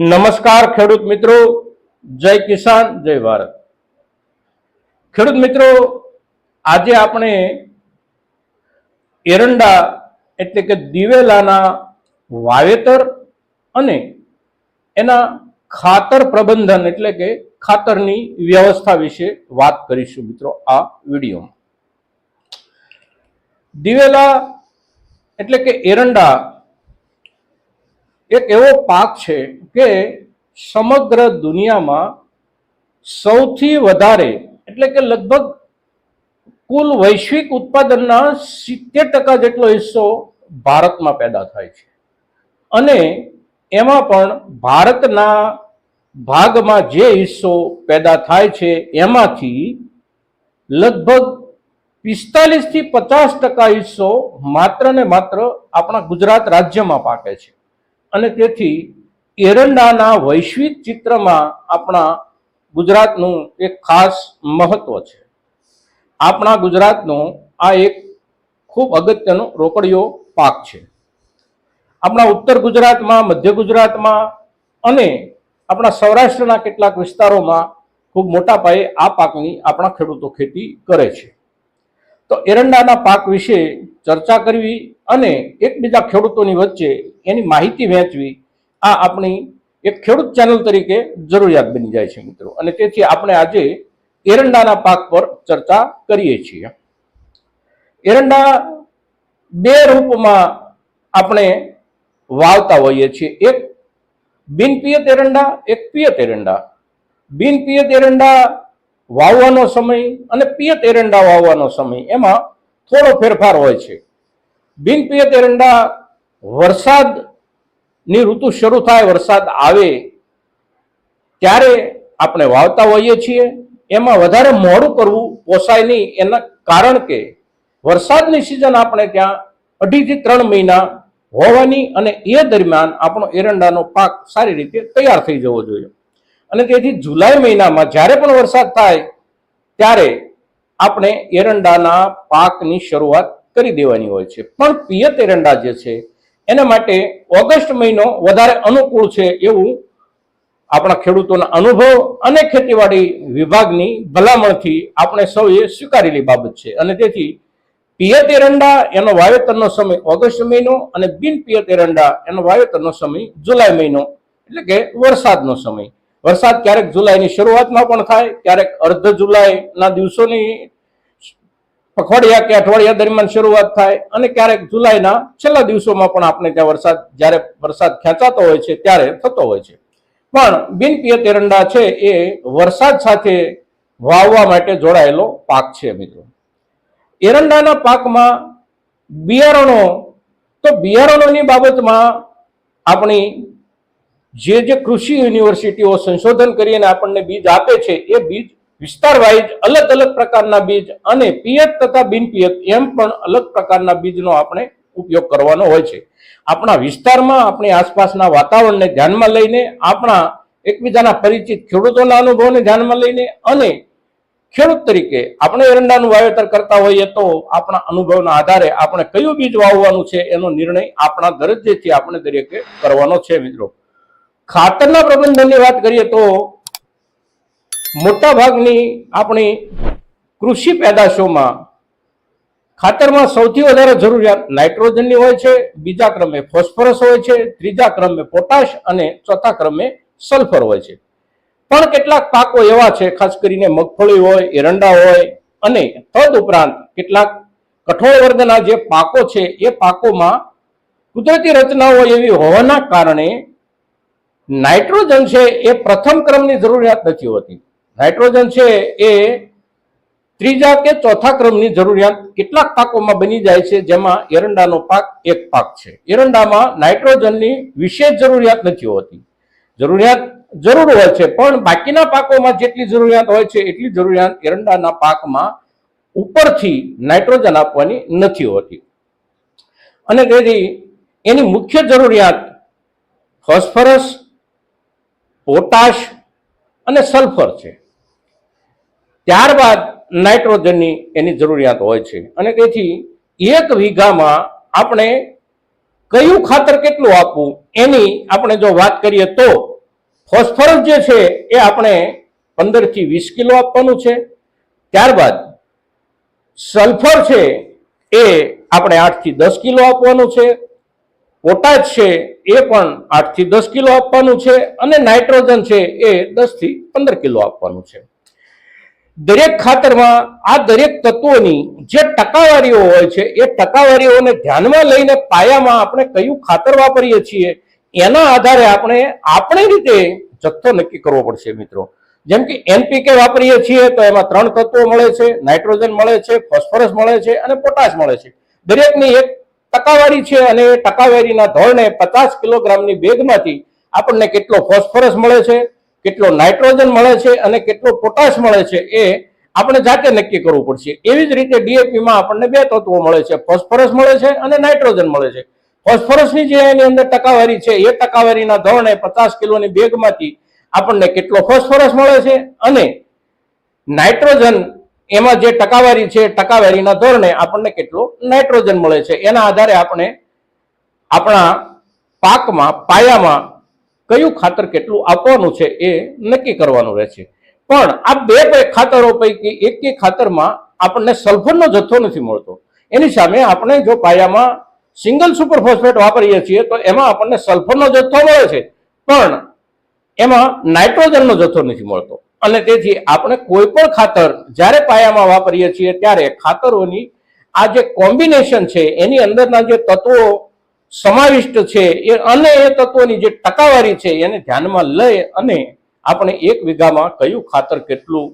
નમસ્કાર ખેડૂત મિત્રો, જય કિસાન, જય ભારત. ખેડૂત મિત્રો, આજે આપણે એરંડા એટલે કે દિવેલાના વાવેતર અને એના ખાતર પ્રબંધન એટલે કે ખાતરની વ્યવસ્થા વિશે વાત કરીશું મિત્રો આ વિડીયોમાં. દિવેલા એટલે કે એરંડા એક એવો પાક છે કે સમગ્ર દુનિયામાં સૌથી વધારે, એટલે કે લગભગ કુલ વૈશ્વિક ઉત્પાદનના સિત્તેર ટકા જેટલો હિસ્સો ભારતમાં પેદા થાય છે. અને એમાં પણ ભારતના ભાગમાં જે હિસ્સો પેદા થાય છે, એમાંથી લગભગ પિસ્તાલીસથી પચાસ ટકા હિસ્સો માત્ર ને માત્ર આપણા ગુજરાત રાજ્યમાં પાકે છે. અને તેથી એરંડાના વૈશ્વિક ચિત્રમાં આપણા ગુજરાતનું એક ખાસ મહત્વ છે. આપણા ગુજરાતનો આ એક ખૂબ અગત્યનો રોકડીયો પાક છે. આપણા ઉત્તર ગુજરાતમાં, મધ્ય ગુજરાતમાં અને આપણા સૌરાષ્ટ્રના કેટલાક વિસ્તારોમાં ખૂબ મોટા પાયે આ પાકની આપણા ખેડૂતો ખેતી કરે છે. તો એરંડાના પાક વિશે ચર્ચા કરવી અને એકબીજા ખેડૂતોની વચ્ચે એની માહિતી વહેંચવી આ આપણી એક ખેડૂત ચેનલ તરીકે જરૂરિયાત બની જાય છે મિત્રો. અને તેથી આપણે આજે એરંડાના પાક પર ચર્ચા કરીએ છીએ. એરંડા બે રૂપમાં આપણે વાવતા હોઈએ છીએ. એક બિનપિયત એરંડા, એક પિયત એરંડા. બિનપિયત એરંડા વાવવાનો સમય અને પિયત એરંડા વાવવાનો સમય એમાં થોડો ફેરફાર હોય છે. બિનપિયત એરંડા વરસાદની ઋતુ શરૂ થાય, વરસાદ આવે, ત્યારે આપણે વાવતા હોઈએ છીએ. એમાં વધારે મોડું કરવું પોસાય નહીં. એના કારણ કે વરસાદની સિઝન આપણે ત્યાં અઢીથી ત્રણ મહિના હોવાની અને એ દરમિયાન આપણો એરંડાનો પાક સારી રીતે તૈયાર થઈ જવો જોઈએ. અને તેથી જુલાઈ મહિનામાં જ્યારે પણ વરસાદ થાય, ત્યારે આપણે એરંડાના પાકની શરૂઆત કરી દેવાની હોય છે. પણ પિયત એરંડા જે છે, એના માટે ઓગસ્ટ મહિનો વધારે અનુકૂળ છે એવું આપણા ખેડૂતોના અનુભવ અને ખેતીવાડી વિભાગની ભલામણથી આપણે સૌએ સ્વીકારેલી બાબત છે. અને તેથી પિયત એરંડા એનો વાવેતરનો સમય ઓગસ્ટ મહિનો અને બિન પિયત એરંડા એનો વાવેતરનો સમય જુલાઈ મહિનો, એટલે કે વરસાદનો સમય. વરસાદ ક્યારેક જુલાઈની શરૂઆતમાં પણ થાય, ક્યારેક અર્ધ જુલાઈના દિવસોની પખવાડિયા કે અઠવાડિયા દરમિયાન શરૂઆત થાય અને ક્યારેક જુલાઈના છેલ્લા દિવસોમાં પણ આપણે ત્યાં વરસાદ, જ્યારે વરસાદ ખેંચાતો હોય છે, ત્યારે થતો હોય છે. પણ બિનપિયત એરંડા છે એ વરસાદ સાથે વાવવા માટે જોડાયેલો પાક છે મિત્રો. એરંડાના પાકમાં બિયારણો, તો બિયારણોની બાબતમાં આપણી જે જે કૃષિ યુનિવર્સિટીઓ સંશોધન કરીને આપણને બીજ આપે છે, એ બીજ વિસ્તાર વાઇઝ અલગ અલગ પ્રકારના બીજ અને પિયત તથા બિનપિયત એમ પણ અલગ પ્રકારના બીજનો આપણે ઉપયોગ કરવાનો હોય છે. આપણા વિસ્તારમાં આપણી આસપાસના વાતાવરણને ધ્યાનમાં લઈને, આપણા એકબીજાના પરિચિત ખેડૂતોના અનુભવને ધ્યાનમાં લઈને અને ખેડૂત તરીકે આપણે એરંડાનું વાવેતર કરતા હોઈએ તો આપણા અનુભવના આધારે આપણે કયું બીજ વાવવાનું છે એનો નિર્ણય આપણા દરજ્જેથી આપણે દરેકે કરવાનો છે મિત્રો. ખાતરના પ્રબંધનની વાત કરીએ તો મોટા ભાગની આપણી કૃષિ પેદાશોમાં ખાતરમાં સૌથી વધારે જરૂરિયાત નાઇટ્રોજનની હોય છે, બીજા ક્રમે ફોસ્ફરસ હોય છે, ત્રીજા ક્રમે પોટાશ અને ચોથા ક્રમે સલ્ફર હોય છે. પણ કેટલાક પાકો એવા છે, ખાસ કરીને મગફળી હોય, એરંડા હોય અને તદ ઉપરાંત કેટલાક કઠોળ વર્ગના જે પાકો છે, એ પાકોમાં કુદરતી રચનાઓ એવી હોવાના કારણે નાઇટ્રોજન છે, એ પ્રથમ ક્રમની જરૂરિયાત નથી હોતી. નાઇટ્રોજન છે એ ત્રીજા કે ચોથા ક્રમની જરૂરિયાત કેટલાક પાકોમાં બની જાય છે, જેમાં એરંડાનો પાક એક પાક છે. એરંડામાં નાઇટ્રોજનની વિશેષ જરૂરિયાત નથી હોતી. જરૂરિયાત જરૂર હોય છે, પણ બાકીના પાકોમાં જેટલી જરૂરિયાત હોય છે, એટલી જરૂરિયાત એરંડાના પાકમાં ઉપરથી નાઇટ્રોજન આપવાની નથી હોતી. અને તેથી એની મુખ્ય જરૂરિયાત ફોસ્ફરસ, પોટાશ અને સલ્ફર છે. ત્યારબાદ નાઇટ્રોજનની એની જરૂરિયાત હોય છે. અને તેથી એક વીઘામાં આપણે કયું ખાતર કેટલું આપવું એની આપણે જો વાત કરીએ તો ફોસ્ફરસ જે છે એ આપણે પંદરથી વીસ કિલો આપવાનું છે. ત્યારબાદ સલ્ફર છે એ આપણે આઠથી દસ કિલો આપવાનું છે. પોટાશ છે એ પણ આઠથી દસ કિલો આપવાનું છે. અને નાઇટ્રોજન છે એ દસથી પંદર કિલો આપવાનું છે. દરેક ખાતરમાં આ દરેક તત્વોની જે ટકાવારીઓ હોય છે, એ ટકાવારીઓને ધ્યાનમાં લઈને પાયામાં આપણે કયું ખાતર વાપરીએ છીએ, એના આધારે આપણે આપણી રીતે જથ્થો નક્કી કરવો પડશે મિત્રો. જેમ કે એનપીકે વાપરીએ છીએ તો એમાં ત્રણ તત્વો મળે છે, નાઇટ્રોજન મળે છે, ફોસ્ફરસ મળે છે અને પોટાશ મળે છે. દરેકની એક ટકાવારી છે અને એ ટકાવારીના ધોરણે પચાસ કિલોગ્રામની બેગમાંથી આપણને કેટલો ફોસ્ફરસ મળે છે કેટલો નાઇટ્રોજન મળે છે અને કેટલો પોટાશ મળે છે એ આપણે જાતે નક્કી કરવું પડશે. એવી જ રીતે ડીએપીમાં આપણને બે તત્વો મળે છે. ફોસ્ફરસ મળે છે અને નાઇટ્રોજન મળે છે. ફોસ્ફરસની જે એની અંદર ટકાવારી છે, એ ટકાવારીના ધોરણે પચાસ કિલોની બેગમાંથી આપણને કેટલો ફોસ્ફરસ મળે છે અને નાઇટ્રોજન એમાં જે ટકાવારી છે, ટકાવારીના ધોરણે આપણને કેટલો નાઇટ્રોજન મળે છે. એના આધારે આપણે આપણા પાકમાં, પાયામાં કયું ખાતર કેટલું આપવાનું છે એ નક્કી કરવાનું રહે છે પણ આ બે ખાતરો પૈકી એક ખાતરમાં આપણને સલ્ફરનો જથ્થો નથી મળતો. એની સામે આપણે જો પાયામાં સિંગલ સુપર ફોસ્ફેટ વાપરીએ છીએ તો એમાં આપણને સલ્ફરનો જથ્થો મળે છે. પણ એમાં નાઇટ્રોજનનો જથ્થો નથી મળતો. અને તેથી આપણે કોઈ પણ ખાતર જ્યારે પાયામાં વાપરીએ છીએ ત્યારે ખાતરોની આ જે કોમ્બિનેશન છે એની અંદરના જે તત્વો સમાવિષ્ટ છે એ અને એ તત્વોની જે ટકાવારી છે એને ધ્યાનમાં લઈ અને આપણે એક વીઘામાં કયું ખાતર કેટલું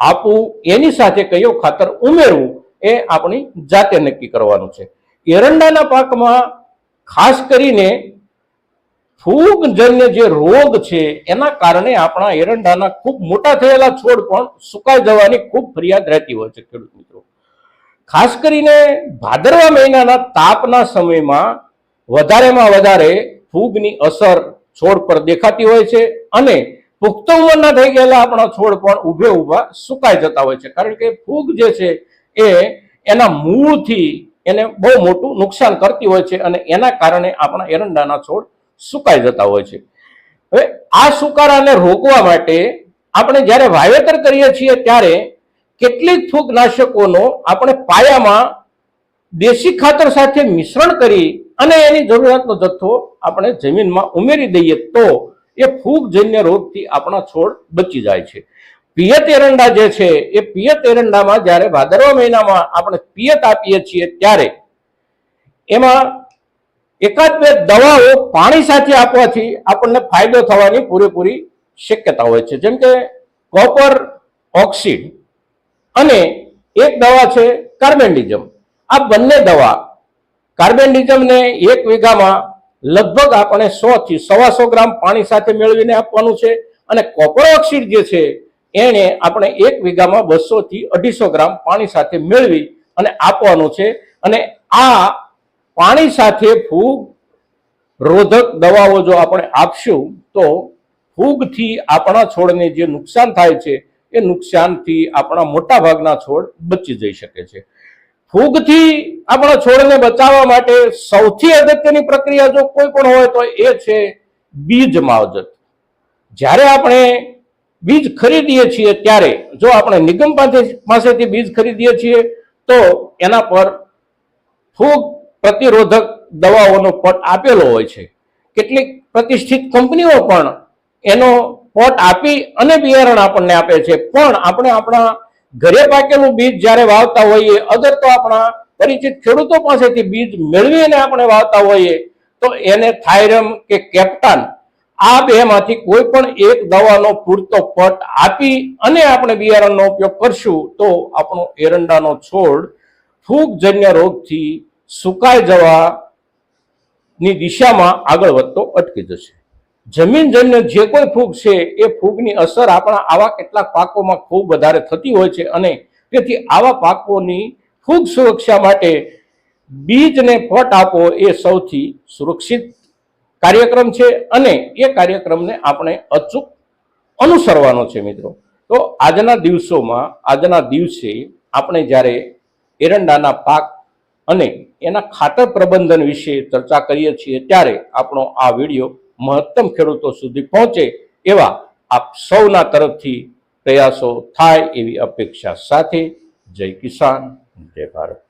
આપવું, એની સાથે કયું ખાતર ઉમેરવું એ આપણી જાતે નક્કી કરવાનું છે. એરંડાના પાકમાં ખાસ કરીને ફૂગજન્ય જે રોગ છે એના કારણે આપણા એરંડાના ખૂબ મોટા થયેલા છોડ પણ સુકાઈ જવાની ખૂબ ફરિયાદ રહેતી હોય છે ખેડૂત મિત્રો. ખાસ કરીને ભાદરવા મહિનાના તાપના સમયમાં વધારેમાં વધારે ફૂગની અસર છોડ પર દેખાતી હોય છે અને પુખ્ત ઉંમરના થઈ ગયેલા આપણા છોડ પણ ઊભે ઊભા સુકાઈ જતા હોય છે. કારણ કે ફૂગ જે છે એ એના મૂળથી એને બહુ મોટું નુકસાન કરતી હોય છે અને એના કારણે આપણા એરંડાના છોડ સુકાઈ જતા હોય છે. હવે આ સુકારાને રોકવા માટે આપણે જ્યારે વાવેતર કરીએ છીએ ત્યારે કેટલીક ફૂગનાશકોનો આપણે પાયામાં દેશી ખાતર સાથે મિશ્રણ કરી અને એની જરૂરિયાતનો જથ્થો આપણે જમીનમાં ઉમેરી દઈએ તો એ ફૂગજન્ય રોગથી આપણા છોડ બચી જાય છે. પિયત એરંડા જે છે, એ પિયત એરંડામાં જ્યારે ભાદરવા મહિનામાં આપણે પિયત આપીએ છીએ ત્યારે એમાં એકાદ બે દવાઓ પાણી સાથે આપવાથી આપણને ફાયદો થવાની પૂરેપૂરી શક્યતા હોય છે. જેમ કે કોપર ઓક્સિડ અને એક દવા છે કાર્બેન્ડિઝમ. આ બંને દવા કાર્બેન્ડિઝમને એક વીઘામાં લગભગ આપણે સો થી સવાસો ગ્રામ પાણી સાથે મેળવીને આપવાનું છે. અને કોપર ઓક્સિડ જે છે, એને આપણે એક વીઘામાં બસો થી અઢીસો ગ્રામ પાણી સાથે મેળવી અને આપવાનું છે. અને આ પાણી સાથે ફૂગ રોધક દવાઓ જો આપણે આપશું, તો ફૂગથી આપણા છોડને જે નુકસાન થાય છે, એ નુકસાનથી આપણા મોટા ભાગના છોડ બચી જઈ શકે છે. ફૂગથી આપણા છોડને બચાવવા માટે સૌથી અગત્યની પ્રક્રિયા જો કોઈ પણ હોય તો એ છે બીજ માવજત. જ્યારે આપણે બીજ ખરીદીએ છીએ ત્યારે, જો આપણે નિગમ પાસે- પાસેથી બીજ ખરીદીએ છીએ, તો એના પર ફૂગ પ્રતિરોધક દવાઓનો પટ આપેલો હોય છે. કેટલીક પ્રતિષ્ઠિત કંપનીઓ પણ એનો પટ આપી અને બિયારણ આપણને આપે છે. પણ આપણે આપણા ઘરે પાકેલું બીજ જ્યારે વાવતા હોઈએ, અગર તો આપણા પરિચિત ખેડૂતો પાસેથી બીજ મેળવીને આપણે વાવતા હોઈએ, તો એને થાયરમ કે કેપ્ટાન આ બેમાંથી કોઈ પણ એક દવાનો પૂરતો પટ આપી અને આપણે બિયારણનો ઉપયોગ કરશું, તો આપણો એરંડાનો છોડ ફૂગજન્ય રોગથી સુકાઈ જવા ની દિશામાં આગળ વધતો અટકી જશે. જમીનજન્ય જે કોઈ ફૂગ છે, એ ફૂગની અસર આપણા આવા કેટલાક પાકોમાં ખૂબ વધારે થતી હોય છે અને તેથી આવા પાકોની ફૂગ સુરક્ષા માટે બીજને પટ આપવો એ સૌથી સુરક્ષિત કાર્યક્રમ છે અને એ કાર્યક્રમને આપણે અચૂક અનુસરવાનો છે મિત્રો. તો આજના દિવસોમાં, આજના દિવસે આપણે જ્યારે એરંડાના પાક અને એના ખાતર પ્રબંધન વિશે ચર્ચા કરીએ છીએ, ત્યારે આપણો આ વીડિયો મહત્તમ ખેડૂતો સુધી પહોંચે એવા આપ સૌના તરફથી પ્રયાસો થાય એવી અપેક્ષા સાથે જય કિસાન, જય ભારત.